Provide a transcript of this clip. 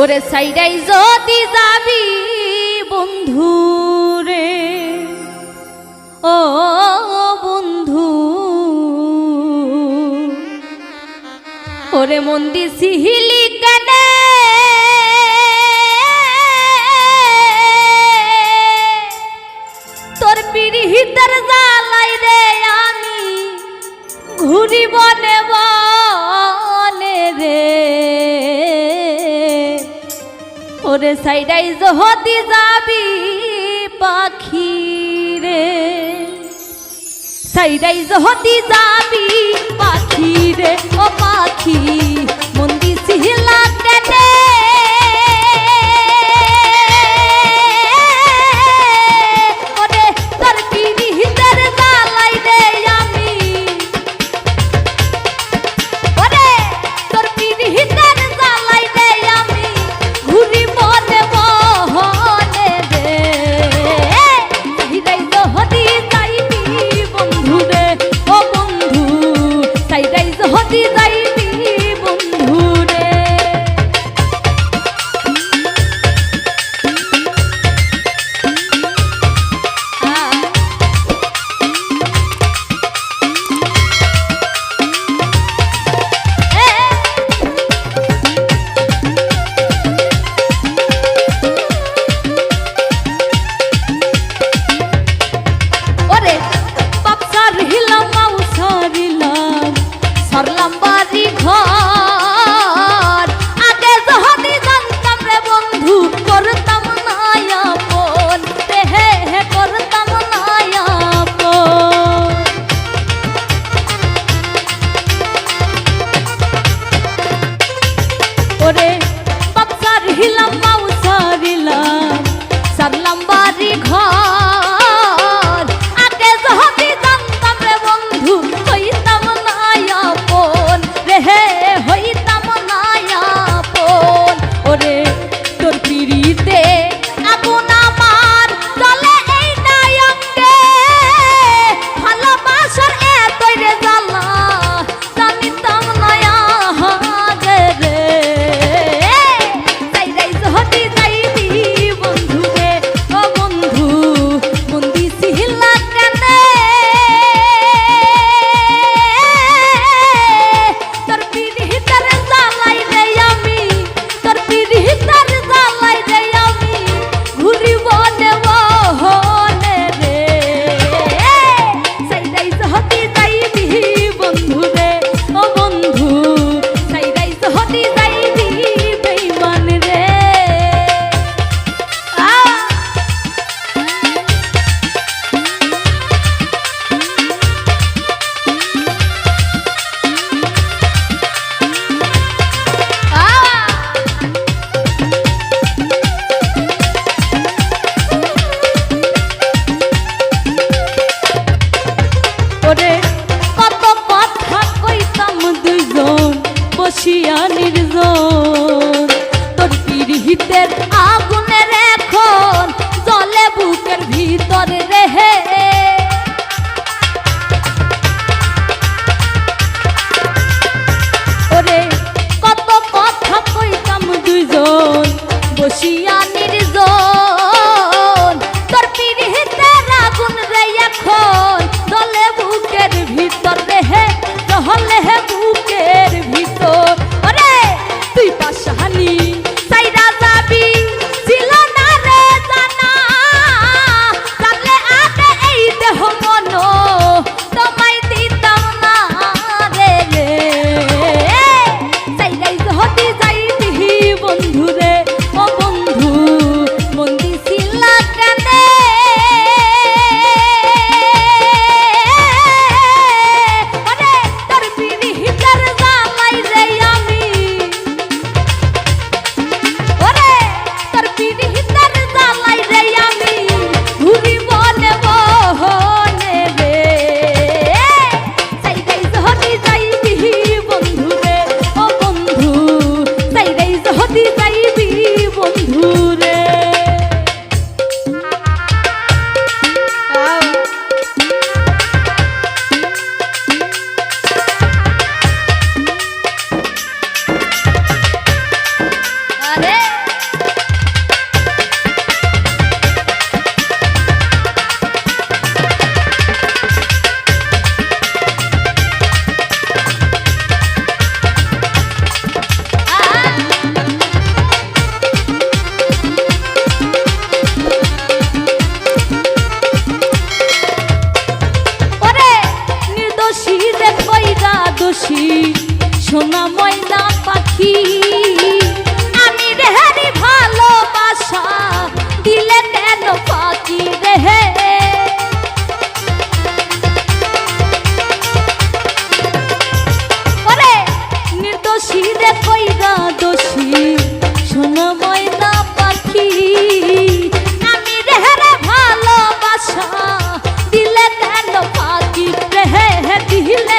ওরে সাইডাই যদি যাবি বন্ধু রে, ও বন্ধু, ওরে মন্দির সিহিলি কানে। তোর পিড়ি হিতার জালাই রে আমি ঘুরিব নেব ওরে সাইডাই জহতি যাবি পাখি রে। সাইডাই জহতি যাবি পাখি রে ও পাখি। রে বাচ্চার হিলাম বাউচার হিলাম সারলাম বা বসিয়া ময়না পাখি। আমি রেহারি ভালোবাসা, দিলে কেন পাখি রেহে দোষী রে কইরা দোষী, শোনো ময়না পাখি। আমি রেহারে ভালোবাসা, দিলে কেন পাখি রেহে দিলে